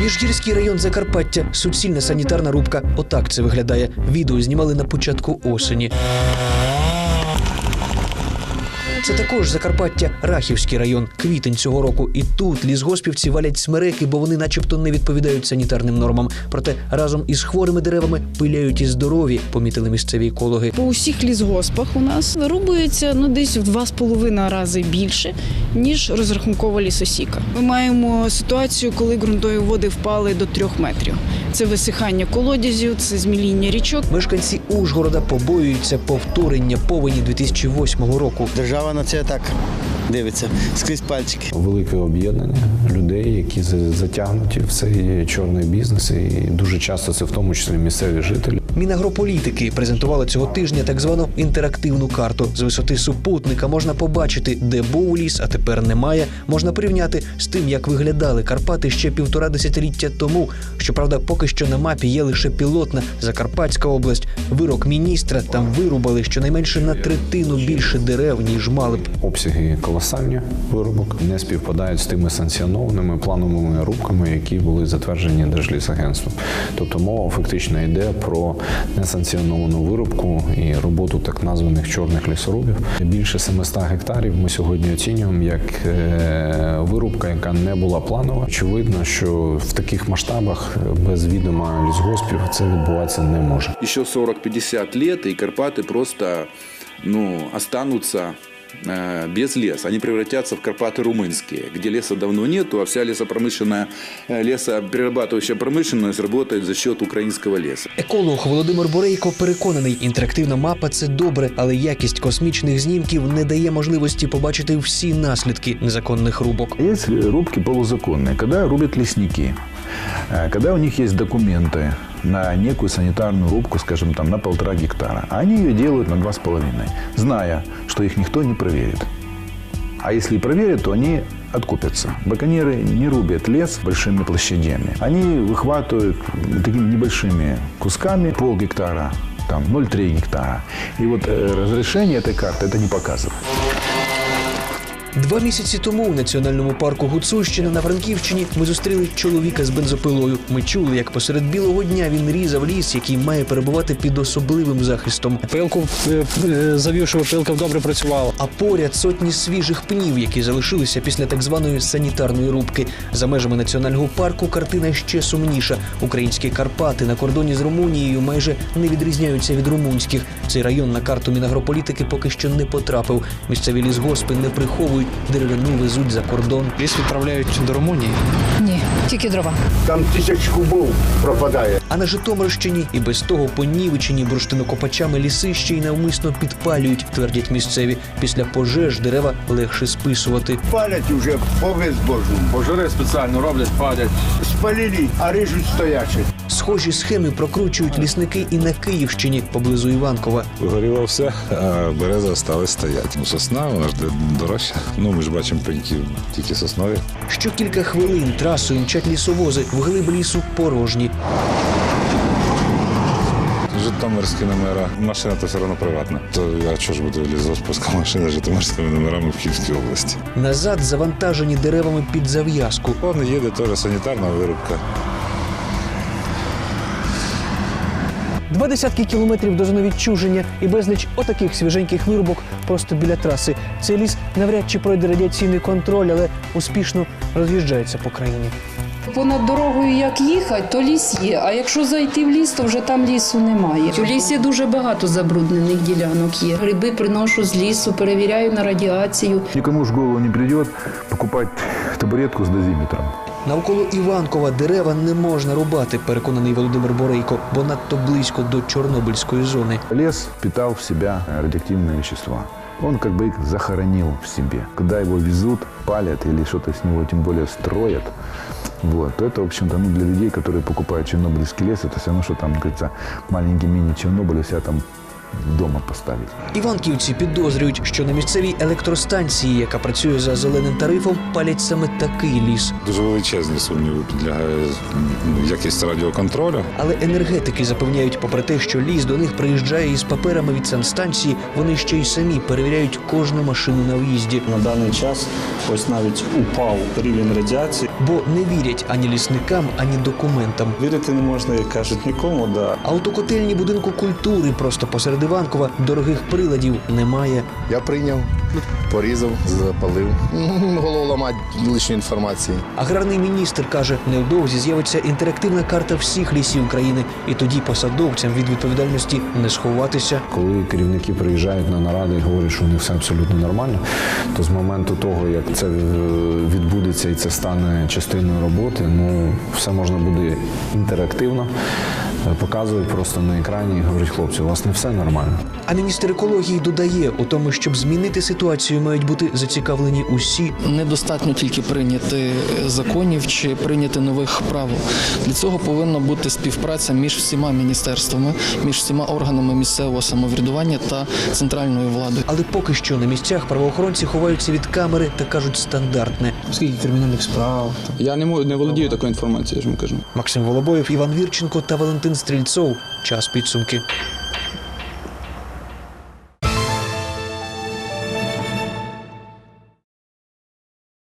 Міжгірський район Закарпаття, суцільна санітарна рубка. Отак це виглядає. Відео знімали на початку осені. Це також Закарпаття, Рахівський район, квітень цього року. І тут лісгоспівці валять смереки, бо вони, начебто, не відповідають санітарним нормам. Проте разом із хворими деревами пиляють і здорові, помітили місцеві екологи. По усіх лісгоспах у нас вирубується ну десь в два з половиною рази більше ніж розрахункова лісосіка. Ми маємо ситуацію, коли ґрунтові води впали до трьох метрів. Це висихання колодязів, це зміління річок. Мешканці Ужгорода побоюються повторення повені 2008 року. Держава на це так дивиться скрізь пальчики. велике об'єднання людей, які затягнуті в цей чорний бізнес, і дуже часто це в тому числі місцеві жителі. Мінагрополітики презентували цього тижня так звану інтерактивну карту. З висоти супутника можна побачити, де був ліс, а тепер немає. Можна порівняти з тим, як виглядали Карпати ще півтора десятиліття тому. Щоправда, поки що на мапі є лише пілотна Закарпатська область. Вирок міністра там вирубали щонайменше на третину більше дерев, ніж мали б. Обсяги колосальні вирубок не співпадають з тими санкціонованими плановими рубками, які були затверджені Держлісагентством. Тобто мова фактично йде про несанкціоновану вирубку і роботу так названих чорних лісорубів. Більше 700 гектарів ми сьогодні оцінюємо як е, вирубка, яка не була планова. Очевидно, що в таких масштабах без відома лісгоспів це відбуватися не може. Ще 40-50 років і Карпати просто ну, останутся э, без леса. Они превратятся в Карпаты румынские, где леса давно нету, а вся лесопромышленная, э, лесоперерабатывающая промышленность работает за счет украинского леса. Еколог Володимир Борейко переконаний, інтерактивна мапа це добре, але якість космічних знімків не дає можливості побачити всі наслідки незаконних рубок. Есть рубки полузаконные, когда рубят лесники, Э, Когда у них есть документы на некую санитарную рубку, скажем, там на полтора гектара, а они ее делают на два с половиной, зная, что их никто не проверит. А если и проверят, то они откупятся. Браконьеры не рубят лес большими площадями. Они выхватывают такими небольшими кусками пол гектара, там 0,3 гектара. И вот э, разрешение этой карты это не показывает. Два місяці тому у національному парку Гуцульщина на Франківщині ми зустріли чоловіка з бензопилою. Ми чули, як посеред білого дня він різав ліс, який має перебувати під особливим захистом. Пилку е, е, завів, щоб пилка добре працювала. А поряд сотні свіжих пнів, які залишилися після так званої санітарної рубки. За межами національного парку картина ще сумніша. Українські Карпати на кордоні з Румунією майже не відрізняються від румунських. Цей район на карту Мінагрополітики поки що не потрапив. Місцеві лісгоспи не приховують, деревину везуть за кордон. Ліс відправляють до Румунії. Ні, тільки дрова. Там тисяч кубов пропадає. А на Житомирщині і без того понівечені бурштинокопачами ліси ще й навмисно підпалюють, твердять місцеві. Після пожеж дерева легше списувати. Палять уже по безбожному. Пожари специально роблять, падять. Спалили, а рижуть стоячі. Схожі схеми прокручують лісники і на Київщині поблизу Іванкова. Вигоріло все, а береза осталась стоять. Ну, сосна, вона ж де- дорожча. Ну, ми ж бачимо пеньки тільки соснові. Що кілька хвилин трасою мчать лісовози, вглиб лісу порожні. Житомирські номера. Машина то все одно приватна. То я чого ж буду лізоспуска машина з житомирськими номерами в Київській області. Назад завантажені деревами під зав'язку. Вон їде теж санітарна вирубка. Два десятки кілометрів до зони відчуження і безліч отаких свіженьких вирубок просто біля траси. Цей ліс навряд чи пройде радіаційний контроль, але успішно роз'їжджається по країні. Понад дорогою як їхати, то ліс є. А якщо зайти в ліс, то вже там лісу немає. У лісі дуже багато забруднених ділянок є. Гриби приношу з лісу, перевіряю на радіацію. Никому ж голову не придет покупать табуретку с дозиметром. Навколо Іванкова дерева не можна рубати, переконаний Володимир Борейко, бо надто близько до Чорнобильської зони. Лес впитал в себя радиоактивные вещества. Он как бы их захоронил в себе. Когда его везут, палят или что-то с него тем более строят, вот, то это, в общем-то, ну, для людей, которые покупают чернобыльский лес, это все равно, что там, как говорится, маленький мини-Чернобыль у себя там дома поставить. Іванківці підозрюють, що на місцевій електростанції, яка працює за зеленим тарифом, палять саме такий ліс. Дуже величезні сумніви підлягає ну, якість радіоконтролю. Але енергетики запевняють, попри те, що ліс до них приїжджає із паперами від санстанції, вони ще й самі перевіряють кожну машину на в'їзді, На даний час ось навіть упав рівень радіації. бо не вірять ані лісникам, ані документам. Вірити не можна, як кажуть, нікому. Да. Автокотельні будинку культури просто посеред Іванкова дорогих приладів немає. Я прийняв, порізав, запалив. Голову ламати лишньої інформації. Аграрний міністр каже, невдовзі з'явиться інтерактивна карта всіх лісів країни, і тоді посадовцям від відповідальності не сховатися. Коли керівники приїжджають на наради і говорять, що у них все абсолютно нормально, то з моменту того, як це е, відбудеться і це стане частиною роботи, ну все можна буде інтерактивно показувати просто на екрані і говорять, хлопці, у вас не все нормально. А міністр екології додає у тому, щоб змінити ситуацію, мають бути зацікавлені усі. Недостатньо тільки прийняти законів чи прийняти нових правил. Для цього повинна бути співпраця між всіма міністерствами, між всіма органами місцевого самоврядування та центральною владою. Але поки що на місцях правоохоронці ховаються від камери та кажуть стандартне. Скільки кримінальних справ? Я не, не володію такою інформацією, я ж вам кажу. Максим Волобоєв, Іван Вірченко та Валентин Стрільцов. Час підсумки.